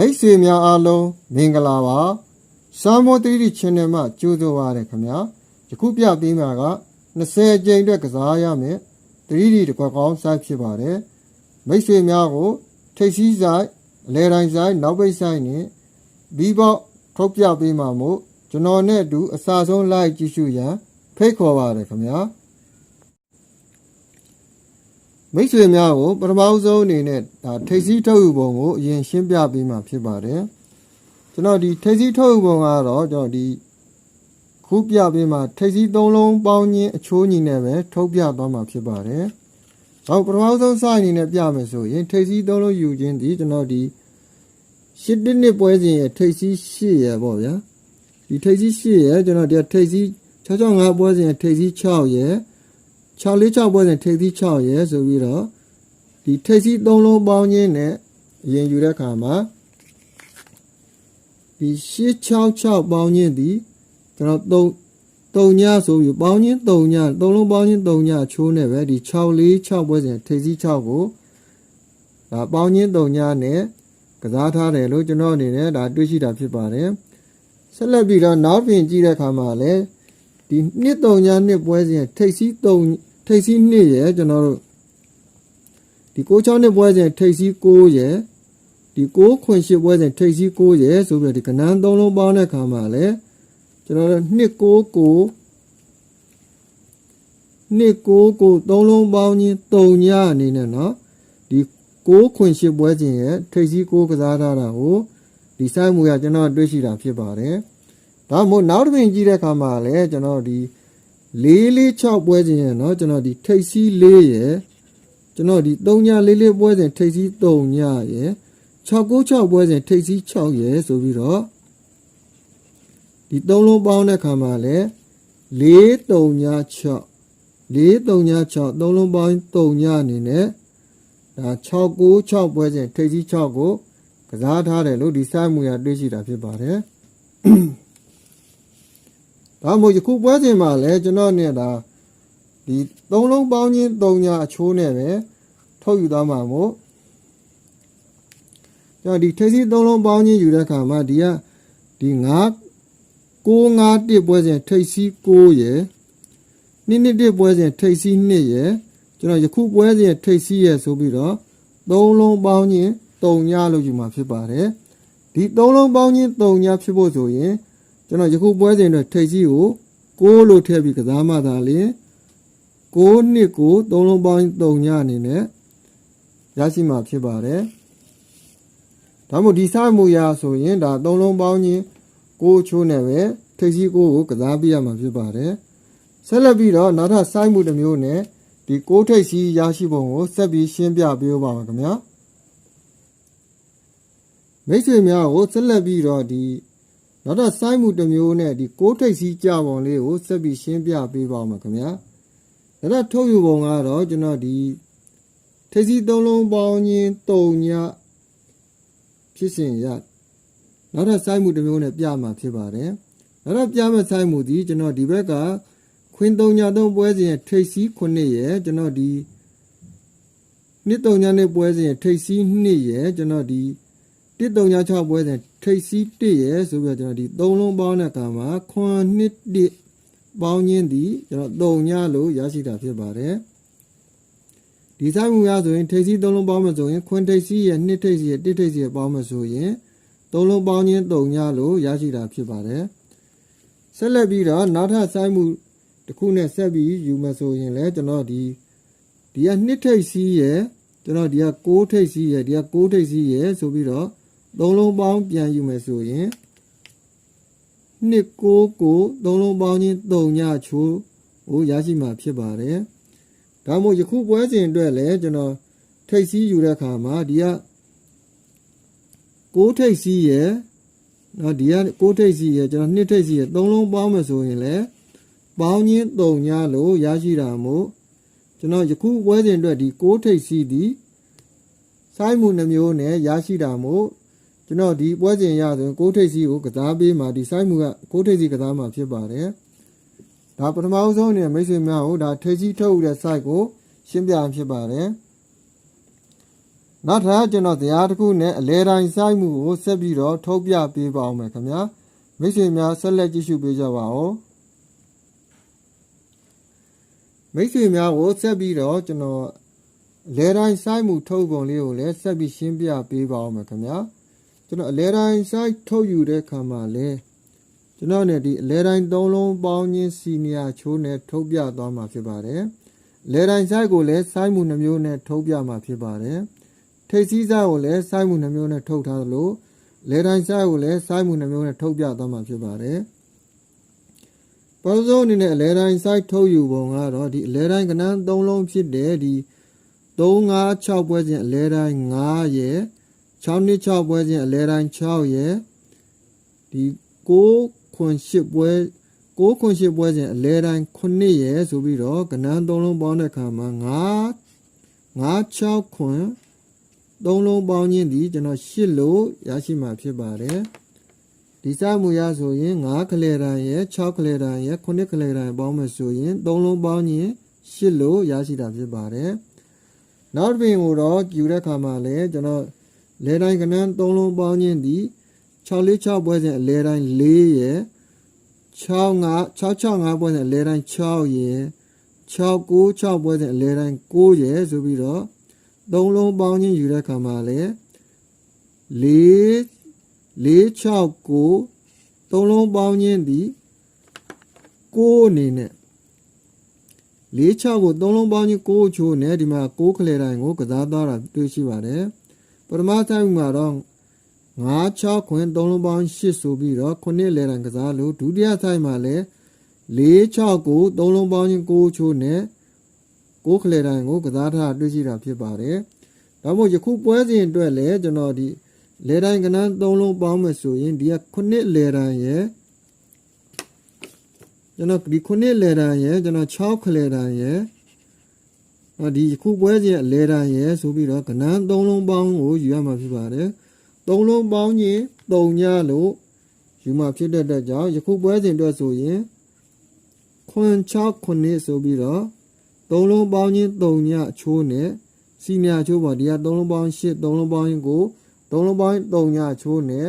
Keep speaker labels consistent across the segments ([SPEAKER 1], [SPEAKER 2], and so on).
[SPEAKER 1] မိတ်ဆွေများအားလုံးမင်္ဂလာပါစာမော 3D channel မှာကြိုးဆိုပါရခင်ဗျာယခုပြပေးမှာက20ကြိမ်အတွက်ကစားရမယ် 3D တကွက်ကောင်း site ဖြစ်ပါတယ်မိတ်ဆွေများကိုထိပ်စည်းဆိုင်အလဲတိုင်းဆိုင်နောက်ပိတ်ဆိုင်နဲ့ဘီဘောက်ထုတ်ပြပေးမှာမို့ကျွန်တော်နဲ့အတူအစာဆုံး like ကြည့်ရှုရန်ဖိတ်ခေါ်ပါရခင်ဗျာ မိတ်ဆွေများကိုပထမဆုံးအနေနဲ့ဒါထိပ်စည်းထုတ်ယူပုံကိုအရင်ရှင်းပြပေးမှာဖြစ်ပါတယ်ကျွန်တော်ဒီထိပ်စည်းထုတ်ယူပုံကတော့ကျွန်တော်ဒီခုပြပေးမှာထိပ်စည်းသုံးလုံးပေါင်းခြင်းအချိုးညီနဲ့ပဲထုတ်ပြသွားမှာဖြစ်ပါတယ်။ဟောပထမဆုံးစအနေနဲ့ပြမယ်ဆိုရင်ထိပ်စည်းသုံးလုံးယူခြင်းဒီကျွန်တော်ဒီရှစ်တစ်နှစ်ပွဲစဉ်ရဲ့ထိပ်စည်းရှစ်ရယ်ပေါ့ဗျာ။ဒီထိပ်စည်းရှစ်ရယ်ကျွန်တော်ဒီထိပ်စည်း665ပွဲစဉ်ရဲ့ထိပ်စည်း6ရယ် 646ပွဲစဉ်ထိပ်စည်း6ရယ်ဆိုပြီးတော့ဒီထိပ်စည်းသုံးလုံးပေါင်းခြင်းနဲ့အရင်ယူတဲ့အခါမှာဒီ866ပေါင်းခြင်းဒီကျွန်တော်3 3ညဆိုပြီးပေါင်းခြင်း3ည3လုံးပေါင်းခြင်း3ညချိုးနေပဲဒီ6 4 6ပွဲစဉ်ထိပ်စည်း6ကိုဒါပေါင်းခြင်း3ညနဲ့ကစားထားတယ်လို့ကျွန်တော်အနေနဲ့ဒါတွေးရှိတာဖြစ်ပါတယ်ဆက်လက်ပြီးတော့နောက်ပြင်ကြည့်တဲ့အခါမှာလည်းဒီနှစ်3ညနှစ်ပွဲစဉ်ထိပ်စည်း3 ထိပ်စည်း2ရဲ့ကျွန်တော်တို့ဒီ6 6နှစ်ပွဲစဉ်ထိပ်စည်း9ရဲ့ဒီ6ခွင်8ပွဲစဉ်ထိပ်စည်း9ရဲ့ဆိုပြီးတော့ဒီကဏ္ဍ3လုံးပေါင်းတဲ့အခါမှာလည်းကျွန်တော်တို့299 299သုံးလုံးပေါင်းချင်း3ညအနေနဲ့เนาะဒီ6ခွင်8ပွဲခြင်းရဲ့ထိပ်စည်း6ကစားထားတာကိုဒီစိုက်မှုရကျွန်တော်တွေ့ရှိတာဖြစ်ပါတယ်ဒါမို့နောက်တစ်ပြင်ကြည့်တဲ့အခါမှာလည်းကျွန်တော်ဒီ 446ပွဲခြင်းရဲ့เนาะကျွန်တော်ဒီထိပ်စည်း4ရဲ့ကျွန်တော်ဒီ3ည44ပွဲစဉ်ထိပ်စည်း3ညရဲ့696ပွဲစဉ်ထိပ်စည်း6ရဲ့ဆိုပြီးတော့ဒီသုံးလုံးပေါင်းတဲ့ခါမှာလည်း4 3ည6 4 3ည6သုံးလုံးပေါင်း3ညအနေနဲ့ဒါ6 9 6ပွဲစဉ်ထိပ်စီး6ကိုကစားထားတယ်လို့ဒီစိုက်မှုရတွေ့ရှိတာဖြစ်ပါတယ် ဒါမို့ယခုပွဲစဉ်မှာလည်းကျွန်တော်နဲ့ဒါဒီသုံးလုံးပေါင်းချင်း3ညအချိုးနဲ့ပဲထုတ်ယူသွားမှာမို့ကျွန်တော်ဒီထိပ်စီးသုံးလုံးပေါင်းချင်းယူတဲ့အခါမှာဒီကဒီ9 651ပွဲစဉ်ထိပ်စီး6ရယ်နှစ်နှစ်တစ်ပွဲစဉ်ထိပ်စီး2ရယ်ကျွန်တော်ယခုပွဲစဉ်ထိပ်စီးရယ်ဆိုပြီးတော့သုံးလုံးပေါင်းခြင်း3ညလို့ယူမှာဖြစ်ပါတယ်ဒီသုံးလုံးပေါင်းခြင်း3ညဖြစ်ဖို့ဆိုရင် ကျွန်တော်ယခုပွဲစဉ်အတွက်ထိပ်စီးကို6လို့ထည့်ပြီးကစားမှသာလျှင်6နှစ်ကိုသုံးလုံးပေါင်း3ညအနေနဲ့ရရှိမှာဖြစ်ပါတယ်ဒါမှမဟုတ်ဒီစမှုရာဆိုရင်ဒါသုံးလုံးပေါင်းခြင်းကိုချိုးနဲ့ပဲထိပ်စီးကိုကိုကစားပြရမှာဖြစ်ပါတယ်ဆက်လက်ပြီးတော့နောက်ထပ်စိုင်းမှုတစ်မျိုးနဲ့ဒီကိုထိပ်စီးရရှိပုံကိုဆက်ပြီးရှင်းပြပေးပါမယ်ခင်ဗျာမိတ်ဆွေများကိုဆက်လက်ပြီးတော့ဒီ နောက်ထပ်စိုင်းမှုတစ်မျိုးနဲ့ဒီကိုထိပ်စီးကြပုံလေးကိုဆက်ပြီးရှင်းပြပေးပါမယ်ခင်ဗျာဒါတော့ထုတ်ယူပုံကတော့ကျွန်တော်ဒီထိပ်စီးသုံးလုံးပေါင်းချင်း၃ညဖြစ်စဉ်ရနောက်ထပ်စိုက်မှုတစ်မျိုးနဲ့ပြမှာဖြစ်ပါတယ်နောက်ထပ်ပြမယ့်စိုက်မှုဒီကျွန်တော်ဒီဘက်ကခွင်း3ည3ပွဲစဉ်ထိပ်စီး9ရဲ့ကျွန်တော်ဒီနှစ်3ညနဲ့ပွဲစဉ်ထိပ်စီး2ရဲ့ကျွန်တော်ဒီ တစ်3ည6ပွဲစဉ်ထိပ်စီး1ရဲ့ဆိုပြီးတော့ကျွန်တော်ဒီ3လုံးပေါင်းတဲ့အခါမှာခွန်နှစ်1ပေါင်းခြင်းဒီကျွန်တော်3ညလို့ရရှိတာဖြစ်ပါတယ်ဒီဆိုင်မှုရဆိုရင်ထိပ်စီး3လုံးပေါင်းမှဆိုရင်ခွန်ထိပ်စီးရဲ့နှစ်ထိပ်စီးရဲ့တစ်ထိပ်စီးရဲ့ပေါင်းမှဆိုရင်သုံးလုံးပေါင်းချင်းတုံညလို့ရရှိတာဖြစ်ပါတယ်ဆက်လက်ပြီးတော့နောက်ထပ်စိုင်းမှုတစ်ခုနဲ့ဆက်ပြီးယူမယ်ဆိုရင်လည်းကျွန်တော်ဒီဒီကနှစ်ထိပ်စီးရယ်ကျွန်တော်ဒီက6ထိပ်စီးရယ်ဒီက6ထိပ်စီးရယ်ဆိုပြီးတော့ သုံးလုံးပေါင်းပြန်ယူမယ်ဆိုရင်နှစ်6ကိုသုံးလုံးပေါင်းချင်းတုံညချိုးကိုရရှိမှာဖြစ်ပါတယ်ဒါမှမဟုတ်ယခုပွဲစဉ်အတွက်လည်းကျွန်တော်ထိပ်စီးယူတဲ့အခါမှာဒီက6ထိပ်စီးရယ်နော်ဒီက6ထိပ်စီးရယ်ကျွန်တော်2ထိပ်စီးရယ်3လုံးပေါင်းမယ်ဆိုရင်လည်းပေါင်းချင်း3ညလို့ရရှိတာမို့ကျွန်တော်ယခုပွဲစဉ်အတွက်ဒီ6ထိပ်စီးသည်စိုင်းမှုနှမျိုးနဲ့ရရှိတာမို့ ကျွန်တော်ဒီပွဲစဉ်ရဆိုရင်6ထိပ်စီးကိုကစားပေးမှာဒီစိုင်းမှုက6ထိပ်စီးကစားမှာဖြစ်ပါတယ်ဒါပထမဆုံးအနေနဲ့မိတ်ဆွေများကိုဒါထိပ်စီးထုတ်တဲ့ site ကိုရှင်းပြဖြစ်ပါတယ်နောက်ထပ်ကျွန်တော်တရားတစ်ခုနဲ့အလဲတိုင်းစိုက်မှုကိုဆက်ပြီးတော့ထုတ်ပြပေးပါအောင်မယ်ခင်ဗျာမိတ်ဆွေများဆက်လက်ကြည့်ရှုပေးကြပါဦးမိတ်ဆွေများကိုဆက်ပြီးတော့ကျွန်တော်အလဲတိုင်းစိုက်မှုထုတ်ပုံလေးကိုလည်းဆက်ပြီးရှင်းပြပေးပါအောင်မယ်ခင်ဗျာ ကျွန်တော်အလဲတိုင်း site ထုတ်ယူတဲ့ခါမှာလဲကျွန်တော်နဲ့ဒီအလဲတိုင်းသုံးလုံးပေါင်းခြင်းစီနီယာချိုးနဲ့ထုတ်ပြသွားမှာဖြစ်ပါတယ်။လဲတိုင်း site ကိုလည်း site မှုနှမျိုးနဲ့ထုတ်ပြမှာဖြစ်ပါတယ်။ထိပ်စည်း site ကိုလည်း site မှုနှမျိုးနဲ့ထုတ်ထားသလိုလဲတိုင်း site ကိုလည်း site မှုနှမျိုးနဲ့ထုတ်ပြသွားမှာဖြစ်ပါတယ်။ပထမအနေနဲ့အလဲတိုင်း site ထုတ်ယူပုံကတော့ဒီအလဲတိုင်းကဏ္ဍ၃လုံးဖြစ်တယ်ဒီ356ပွဲစဉ်အလဲတိုင်း9ရဲ့ 6နှစ်6ပွဲစဉ်အလဲတိုင်း6ရယ်ဒီ9ခွန်8ပွဲ9ခွန်8ပွဲစဉ်အလဲတိုင်း9ရယ်ဆိုပြီးတော့ကဏ္ဍ၃လုံးပေါင်းတဲ့အခါမှာ9 9 6ခွန်သုံးလုံးပေါင်းခြင်းဒီကျွန်တော်ရှစ်လို့ရရှိမှာဖြစ်ပါတယ်ဒီစမှုရဆိုရင်9ခလဲတန်ရဲ့6ခလဲတန်ရဲ့9ခလဲတန်ပေါင်းမယ်ဆိုရင်သုံးလုံးပေါင်းခြင်းရှစ်လို့ရရှိတာဖြစ်ပါတယ်နောက်တစ်ပင်ကိုတော့ကျူတဲ့ခါမှာလည်းကျွန်တော် လဲတိုင်းကနန်းသုံးလုံးပေါင်းခြင်းဒီ6လေး6ပွဲစဉ်အလဲတိုင်း4ရဲ့6 5 6 6 5ပွဲစဉ်အလဲတိုင်း6ရဲ့6 9 6ပွဲစဉ်အလဲတိုင်း9ရဲ့ဆိုပြီးတော့သုံးလုံးပေါင်းချင်းယူတဲ့ခါမှာလည်း4 4 6 9သုံးလုံးပေါင်းချင်းဒီ9အနေနဲ့4 6ကိုသုံးလုံးပေါင်းချင်း9ချိုးနဲ့ဒီမှာ9ခလဲတိုင်းကိုကစားသွားတာတွေ့ရှိပါတယ် ပထမဆိုင်မှာတော့9 6ခွင်သုံးလုံးပေါင်း8ဆိုပြီးတော့9လဲတိုင်းကစားလို့ဒုတိယဆိုင်မှာလည်း4 6ကိုသုံးလုံးပေါင်းချင်း9ချိုးနဲ့ကိုးခလေတိုင်းကိုကစားထားတွေ့ရှိတာဖြစ်ပါတယ်။ဒါမို့ယခုပွဲစဉ်အတွက်လည်းကျွန်တော်ဒီလေတိုင်းကနန်း၃လုံးပေါင်းမယ်ဆိုရင်ဒီကခုနှစ်လေတိုင်းရဲ့ကျွန်တော်ဒီခုနှစ်လေတိုင်းရဲ့ကျွန်တော်6ခလေတိုင်းရဲ့ ဒီယခုပွဲစဉ်လေတိုင်းရဲ့ဆိုပြီးတော့ကနန်း၃လုံးပေါင်းကိုယူရမှာဖြစ်ပါတယ်။၃လုံးပေါင်းရင်၃ညလို့ယူမှာဖြစ်တဲ့အတွက်ကြောင့်ယခုပွဲစဉ်အတွက်ဆိုရင်ခွန်6ခုနှစ်ဆိုပြီးတော့သုံးလုံးပေါင်းချင်း၃ညအချိုးနဲ့စီမြအချိုးပေါ့ဒီကသုံးလုံးပေါင်း၈သုံးလုံးပေါင်းရင်ကိုသုံးလုံးပေါင်း၃ညအချိုးနဲ့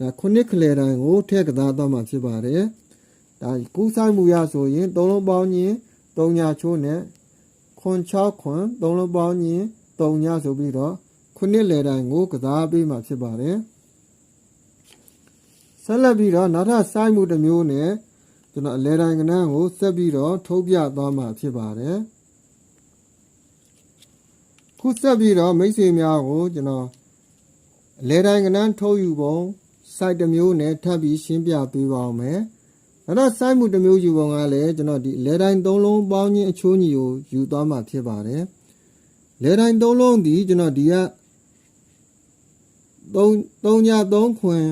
[SPEAKER 1] ဒါခုနှစ်ခလဲတိုင်းကိုထည့်ကစားတော့မှာဖြစ်ပါတယ်ဒါကူးဆိုင်မှုရဆိုရင်သုံးလုံးပေါင်းချင်း၃ညအချိုးနဲ့ ခွန်6ခွန်သုံးလုံးပေါင်းချင်း၃ညဆိုပြီးတော့ခုနှစ်လဲတိုင်းကိုကစားပေးမှာဖြစ်ပါတယ်ဆက်လက်ပြီးတော့နောက်ထပ်စိုက်မှုတစ်မျိုးနဲ့ကျွန်တော်အလဲတိုင်းကနန်းကိုဆက်ပြီးတော့ထုတ်ပြသွားမှာဖြစ်ပါတယ်ခုဆက်ပြီးတော့မိတ်ဆွေများကိုကျွန်တော်အလဲတိုင်းကနန်းထုတ်ယူပုံ site တစ်မျိုးနဲ့ထပ်ပြီးရှင်းပြပေးပါအောင်မယ် နောက်တော့ site မှုတစ်မျိုးယူပုံကလည်းကျွန်တော်ဒီအလဲတိုင်းသုံးလုံးပေါင်းခြင်းအချိုးညီကိုယူသွားမှာဖြစ်ပါတယ်လဲတိုင်းသုံးလုံးဒီကျွန်တော်ဒီက3 3ည3ခွင်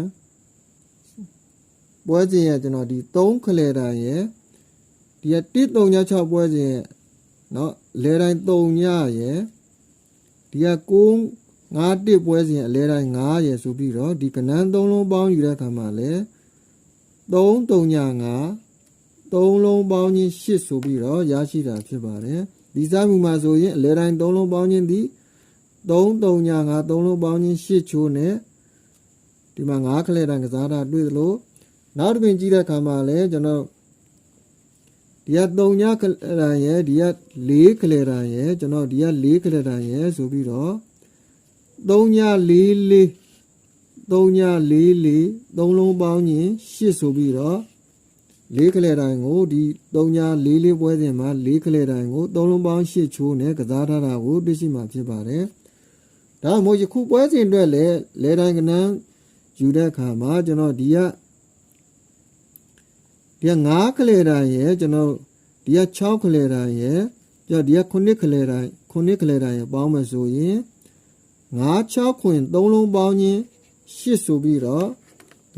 [SPEAKER 1] ပွဲစဉ်ရဲ့ကျွန်တော်ဒီ3ခလဲတိုင်းရဲ့ဒီက1 3ည6ပွဲစဉ်ရဲ့เนาะလဲတိုင်း3ညရဲ့ဒီက9 5တစ်ပွဲစဉ်အလဲတိုင်း9ရယ်ဆိုပြီးတော့ဒီကနန်း3လုံးပေါင်းယူတဲ့အခါမှာလဲ3 3ည 5 3လုံးပေါင်းချင်း8ဆိုပြီးတော့ရရှိတာဖြစ်ပါတယ်ဒီစားမှုမှာဆိုရင်အလဲတိုင်း3လုံးပေါင်းချင်းဒီ3 3ည5 3လုံးပေါင်းချင်း8ချိုးနဲ့ဒီမှာ9ခလဲတိုင်းကစားတာတွေ့သလိုနောက်တစ်ပင်ကြည့်တဲ့အခါမှာလဲကျွန်တော်ဒီက3ညခလန်ရဲ့ဒီက4ခလန်ရဲ့ကျွန်တော်ဒီက4ခလန်ရဲ့ဆိုပြီးတော့3ည4 4 3ည4 4 3လုံးပေါင်းရင်8ဆိုပြီးတော့4ခလန်ကိုဒီ3ည4 4ပွဲစဉ်မှာ4ခလန်ကို3လုံးပေါင်း8ချိုးနဲ့ကစားထားတာကိုသိရှိမှဖြစ်ပါတယ်ဒါမှမဟုတ်ယခုပွဲစဉ်အတွက်လည်းလဲတိုင်းကနန်းယူတဲ့အခါမှာကျွန်တော်ဒီကဒီက9ခလေတိုင်းရယ်ကျွန်တော်ဒီက6ခလေတိုင်းရယ်ကြောဒီက9ခလေတိုင်း9ခလေတိုင်းရယ်ပေါင်းမယ်ဆိုရင်9 6ခွင်3လုံးပေါင်းခြင်း 8ဆိုပြီးတော့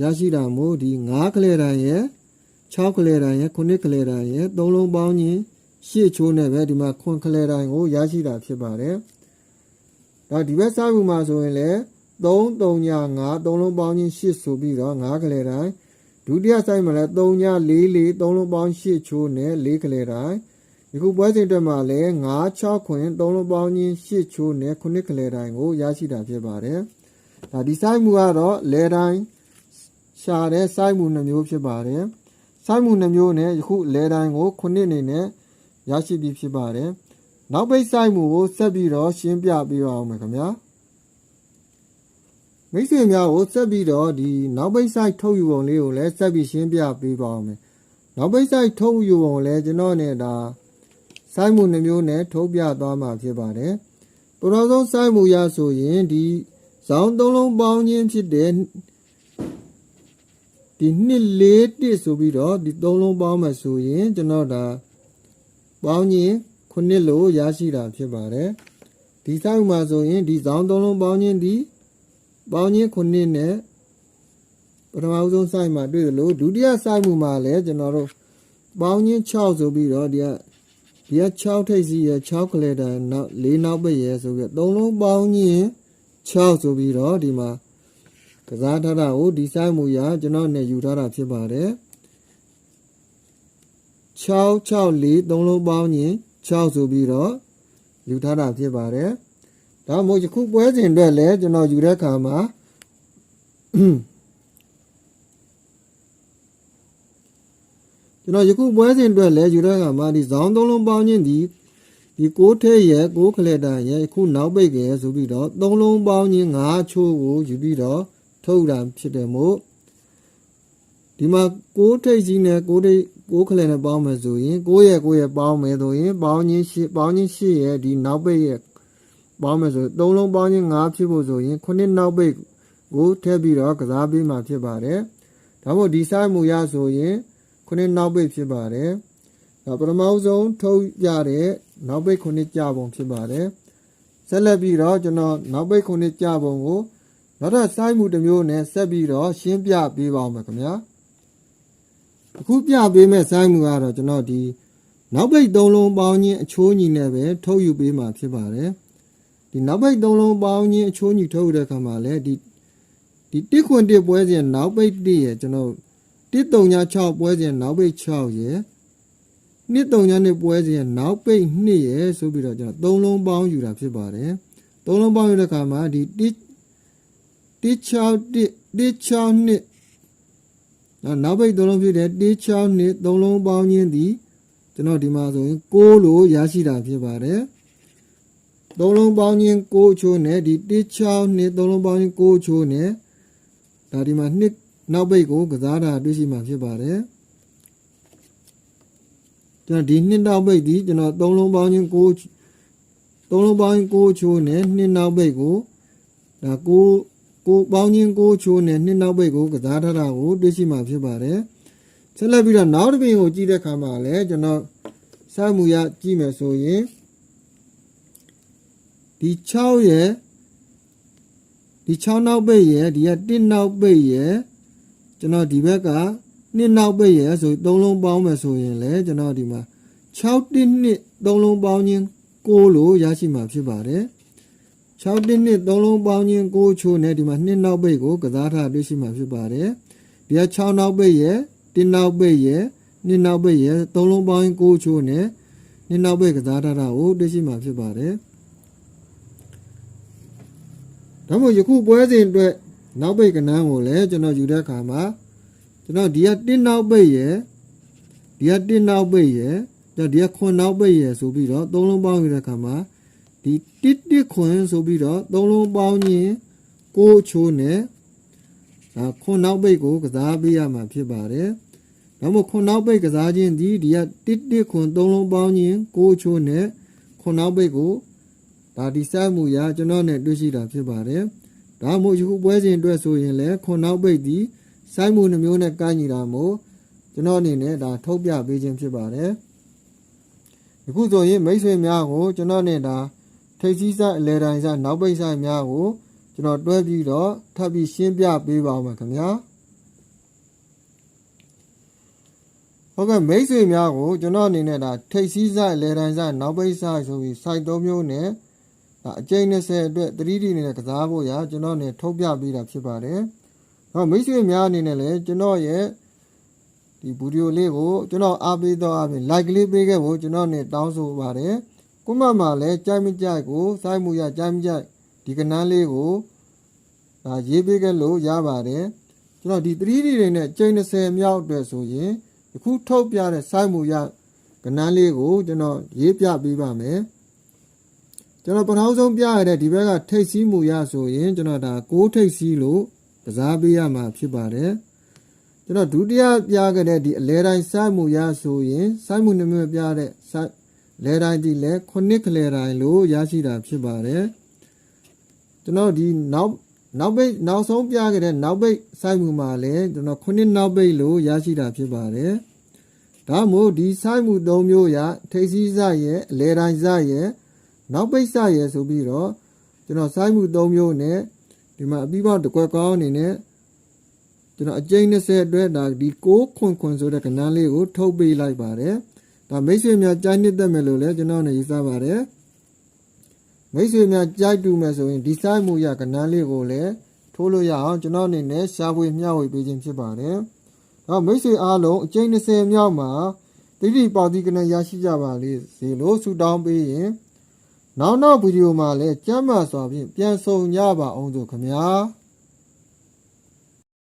[SPEAKER 1] ရရှိတာမို့ဒီ9ခလေတိုင်းရယ်6ခလေတိုင်းရယ်9ခလေတိုင်းရယ်3လုံးပေါင်းခြင်း8ချိုးနဲ့ပဲဒီမှာခွန်ခလေတိုင်းကိုရရှိတာဖြစ်ပါတယ်ဒါဒီဘက်စားမှုမှာဆိုရင်လည်း3 3ည5 3လုံးပေါင်းခြင်း8ဆိုပြီးတော့9ခလေတိုင်းဒုတိယဆိုင်မှာလည်း3ည4 4 3လုံးပေါင်း8ချိုးနဲ့4ကလေးတိုင်းဒီခုပွဲစဉ်အတွက်မှာလည်း9 6ခွင်3လုံးပေါင်းချင်း8ချိုးနဲ့9ကလေးတိုင်းကိုရရှိတာဖြစ်ပါတယ် ဒါဒီစိုက်မှုကတော့လဲတိုင်းရှာတဲ့စိုက်မှုနှမျိုးဖြစ်ပါတယ်စိုက်မှုနှမျိုးနဲ့ယခုလဲတိုင်းကို9အနေနဲ့ရရှိပြီးဖြစ်ပါတယ်နောက်ပိတ်စိုက်မှုကိုဆက်ပြီးတော့ရှင်းပြပေးပါအောင်မယ်ခင်ဗျာမိတ်ဆွေများကိုဆက်ပြီးတော့ဒီနောက်ပိတ်စိုက်ထုတ်ယူပုံလေးကိုလည်းဆက်ပြီးရှင်းပြပေးပါအောင်မယ်နောက်ပိတ်စိုက်ထုတ်ယူပုံကိုလည်းကျွန်တော်နဲ့ဒါစိုက်မှုနှမျိုးနဲ့ထုတ်ပြသွားမှာဖြစ်ပါတယ်။ပထမဆုံးစိုက်မှုရဆိုရင်ဒီ ဇောင်းသုံးလုံးပေါင်းခြင်းဖြစ်တဲ့ဒီနှစ်လေးတစ်ဆိုပြီးတော့ဒီသုံးလုံးပေါင်းမှဆိုရင်ကျွန်တော်ဒါပေါင်းခြင်းခုနှစ်လို့ရရှိတာဖြစ်ပါတယ်။ဒီစိုက်မှုမှာဆိုရင်ဒီဇောင်းသုံးလုံးပေါင်းခြင်းဒီပေါင်းခြင်းခုနှစ်နဲ့ပထမဆုံးစိုက်မှာတွေ့သလိုဒုတိယစိုက်မှုမှာလည်းကျွန်တော်တို့ပေါင်းခြင်း6ဆိုပြီးတော့ဒီကဒီက6ထိပ်စီရ6ကလေးတန်နောက်၄နောက်ပိတ်ရဆိုပြီးတော့သုံးလုံးပေါင်းရင် 6ဆိုပြီးတော့ဒီမှာကစားထားတာကိုဒီဆိုင်မူရကျွန်တော်နဲ့ယူထားတာဖြစ်ပါတယ်6 6 4သုံးလုံးပေါင်းရင်6ဆိုပြီးတော့ယူထားတာဖြစ်ပါတယ်ဒါမို့ယခုပွဲစဉ်အတွက်လည်းကျွန်တော်ယူတဲ့ခါမှာကျွန်တော်ယခုပွဲစဉ်အတွက်လည်းယူတဲ့အခါမှာဒီဇောင်းသုံးလုံးပေါင်းခြင်းဒီ ဒီကိုးထဲရဲ့ကိုးခလက်တန်ရဲ့အခုနောက်ပိတ်ကရဲ့ဆိုပြီးတော့သုံးလုံးပေါင်းခြင်း၅ချိုးကိုယူပြီးတော့ထုတ်တာဖြစ်တယ်မို့ဒီမှာကိုးထိပ်ကြီးနဲ့ကိုးထိပ်ကိုးခလက်နဲ့ပေါင်းမယ်ဆိုရင်ကိုးရဲ့ကိုးရဲ့ပေါင်းမယ်ဆိုရင်ပေါင်းခြင်းရှစ်ပေါင်းခြင်းရှစ်ရဲ့ဒီနောက်ပိတ်ရဲ့ပေါင်းမယ်ဆိုရင်သုံးလုံးပေါင်းခြင်း၅ဖြစ်ဖို့ဆိုရင်ခုနှစ်နောက်ပိတ်ကိုထည့်ပြီးတော့ကစားပေးမှာဖြစ်ပါတယ်ဒါမို့ဒီဆိုင်မူရဆိုရင်ခုနှစ်နောက်ပိတ်ဖြစ်ပါတယ်။ ဒါပထမဆုံးထုတ်ရတဲ့နောက်ပိတ်ခုနှစ်ကြပုံဖြစ်ပါတယ်။ဆက်လက်ပြီးတော့ကျွန်တော်နောက်ပိတ်ခုနှစ်ကြပုံကိုနောက်ထပ်စိုက်မှုတစ်မျိုးနဲ့ဆက်ပြီးတော့ရှင်းပြပေးပါမယ်ခင်ဗျာ။အခုပြပေးမယ့်စိုက်မှုကတော့ကျွန်တော်ဒီနောက်ပိတ်သုံးလုံးပေါင်းခြင်းအချိုးညီနဲ့ပဲထုတ်ယူပေးမှာဖြစ်ပါတယ်။ဒီနောက်ပိတ်သုံးလုံးပေါင်းခြင်းအချိုးညီထုတ်ယူတဲ့အခါမှာလည်းဒီဒီတစ်ခွန်တစ်ပွဲစဉ်နောက်ပိတ်တစ်ရဲ့ကျွန်တော်136ပွဲစဉ်နောက်ပိတ်6ရယ် 139နှစ်ပွဲစဉ်နောက်ပိတ်2ရယ်ဆိုပြီးတော့ကျွန်တော်သုံးလုံးပေါင်းယူတာဖြစ်ပါတယ်သုံးလုံးပေါင်းယူတဲ့အခါမှာဒီ161 162နော်နောက်ပိတ်သုံးလုံးဖြစ်တဲ့162နှစ်သုံးလုံးပေါင်းခြင်းဒီကျွန်တော်ဒီမှာဆိုရင်6လို့ရရှိတာဖြစ်ပါတယ်သုံးလုံးပေါင်းခြင်း6ချိုးနဲ့ဒီ162နှစ်သုံးလုံးပေါင်းခြင်း6ချိုးနဲ့ဒါဒီမှာ2နောက်ပိတ်ကိုကစားတာတွေ့ရှိမှာဖြစ်ပါတယ် ကျွန်တော်ဒီနှစ်နောက်ပိတ်ဒီကျွန်တော်သုံးလုံးပေါင်းချင်းကိုသုံးလုံးပေါင်းချင်းကိုချိုးနဲ့နှစ်နောက်ပိတ်ကိုဒါကိုကိုပေါင်းချင်းကိုချိုးနဲ့နှစ်နောက်ပိတ်ကိုကစားထားတာကိုတွေ့ရှိမှာဖြစ်ပါတယ်ဆက်လက်ပြီးတော့နောက်တစ်ပင်ကိုကြည့်တဲ့အခါမှာလည်းကျွန်တော်စမှုရကြည့်မယ်ဆိုရင်ဒီ6ရဲ့ဒီ6နောက်ပိတ်ရဲ့ဒီက1နောက်ပိတ်ရဲ့ကျွန်တော်ဒီဘက်က နှစ်နောက်ပိတ်ရယ်ဆိုသုံးလုံးပေါင်းမယ်ဆိုရင်လည်းကျွန်တော်ဒီမှာ6တစ်နှစ်သုံးလုံးပေါင်းခြင်း6လို့ရရှိမှာဖြစ်ပါတယ်6တစ်နှစ်သုံးလုံးပေါင်းခြင်း6ချိုးနဲ့ဒီမှာနှစ်နောက်ပိတ်ကိုကစားထားတွေ့ရှိမှာဖြစ်ပါတယ်ဒီက6နောက်ပိတ်ရယ်တစ်နောက်ပိတ်ရယ်နှစ်နောက်ပိတ်ရယ်သုံးလုံးပေါင်းခြင်း6ချိုးနဲ့နှစ်နောက်ပိတ်ကစားထားတာကိုတွေ့ရှိမှာဖြစ်ပါတယ်ဒါမှမဟုတ်ယခုပွဲစဉ်အတွက်နောက်ပိတ်ကနန်းကိုလည်းကျွန်တော်ယူတဲ့အခါမှာ ကျွန်တော်ဒီကတင်းနောက်ပိတ်ရယ်ဒီကတင်းနောက်ပိတ်ရယ်ကျွန်တော်ဒီကခွန်နောက်ပိတ်ရယ်ဆိုပြီးတော့သုံးလုံးပေါင်းယူတဲ့အခါမှာဒီတစ်တစ်ခွန်ဆိုပြီးတော့သုံးလုံးပေါင်းရင်ကိုချိုးနဲ့ဒါခွန်နောက်ပိတ်ကိုကစားပေးရမှာဖြစ်ပါတယ်။ဒါမှမဟုတ်ခွန်နောက်ပိတ်ကစားခြင်းဒီဒီကတစ်တစ်ခွန်သုံးလုံးပေါင်းရင်ကိုချိုးနဲ့ခွန်နောက်ပိတ်ကိုဒါဒီစမှုရာကျွန်တော်နဲ့တွေ့ရှိတာဖြစ်ပါတယ်။ဒါမှမဟုတ်ယခုပွဲစဉ်အတွက်ဆိုရင်လည်းခွန်နောက်ပိတ်သည် စိုက်မှုနှမျိုးနဲ့ကန့်ညီတာမို့ကျွန်တော်အနေနဲ့ဒါထုတ်ပြပေးခြင်းဖြစ်ပါတယ်ယခုဆိုရင်မိတ်ဆွေများကိုကျွန်တော်နဲ့ဒါထိပ်စည်းဆိုင်အလဲတိုင်းဆိုင်နောက်ပိတ်ဆိုင်များကိုကျွန်တော်တွဲပြီးတော့ထပ်ပြီးရှင်းပြပေးပါမယ်ခင်ဗျာဟုတ်ကဲ့မိတ်ဆွေများကိုကျွန်တော်အနေနဲ့ဒါထိပ်စည်းဆိုင်လဲတိုင်းဆိုင်နောက်ပိတ်ဆိုင်ဆိုပြီးစိုက်သုံးမျိုးနဲ့ဒါအကျိန်20အတွက် 3D နဲ့ကစားဖို့ရာကျွန်တော်နေထုတ်ပြပေးတာဖြစ်ပါတယ်။ ဟောမိတ်ဆွေများအနေနဲ့လည်းကျွန်တော်ရဲ့ဒီဒီဗီဒီယိုလေးကိုကျွန်တော်အားပေးတော့အပြင် like လေးပေးခဲ့ဖို့ကျွန်တော်နေတောင်းဆိုပါတယ်ကိုမမှလည်းကြိုက်မကြိုက်ကိုစိုက်မှုရကြိုက်မကြိုက်ဒီကနန်းလေးကိုဒါရေးပေးခဲ့လို့ရပါတယ်ကျွန်တော်ဒီ 3D တွေနဲ့ချိန်20မြောက်အတွက်ဆိုရင်ဒီခုထုတ်ပြတဲ့စိုက်မှုရကနန်းလေးကိုကျွန်တော်ရေးပြပေးပါမယ်ကျွန်တော်ပထမဆုံးပြရတဲ့ဒီဘက်ကထိတ်စီးမှုရဆိုရင်ကျွန်တော်ဒါ6ထိတ်စီးလို့ ကစားပေးရမှာဖြစ်ပါတယ်ကျွန်တော်ဒုတိယပြခဲ့တဲ့ဒီအလဲတိုင်းစိုက်မှုရဆိုရင်စိုက်မှုနှမျိုးပြတဲ့စိုက်လဲတိုင်းဒီလဲခုနှစ်ခလဲတိုင်းလို့ရရှိတာဖြစ်ပါတယ်ကျွန်တော်ဒီနောက်နောက်ပိတ်နောက်ဆုံးပြခဲ့တဲ့နောက်ပိတ်စိုက်မှုမှာလဲကျွန်တော်ခုနှစ်နောက်ပိတ်လို့ရရှိတာဖြစ်ပါတယ်ဒါမို့ဒီစိုက်မှု၃မျိုးရထိပ်စီးစရဲ့အလဲတိုင်းစရဲ့နောက်ပိတ်စရဲ့ဆိုပြီးတော့ကျွန်တော်စိုက်မှု၃မျိုးနဲ့ ဒီမှာအပြီးပေါင်းတစ်ကွက်ကောင်းအနေနဲ့ကျွန်တော်အကျိန်း20အတွက်ဒါဒီ6ခွန်ခွန်ဆိုတဲ့ကဏ္ဍလေးကိုထုတ်ပေးလိုက်ပါတယ်ဒါမိတ်ဆွေများကြိုက်နှစ်သက်မယ်လို့လည်းကျွန်တော်နေရေးစားပါတယ်မိတ်ဆွေများကြိုက်တူမယ်ဆိုရင်ဒီဆိုင်မူရကဏ္ဍလေးကိုလည်းထိုးလို့ရအောင်ကျွန်တော်အနေနဲ့ရှားပွေမျှဝေပေးခြင်းဖြစ်ပါတယ်တော့မိတ်ဆွေအားလုံးအကျိန်း20မြောက်မှာတိတိပေါတိကဏ္ဍရရှိကြပါလေစေလို့ဆုတောင်းပေးရင် နောက်နောက်ဗီဒီယိုမှာလည်းကျမ်းမာစွာဖြင့်ပြန်ဆောင်ကြပါအောင်ဆိုခင်ဗျာ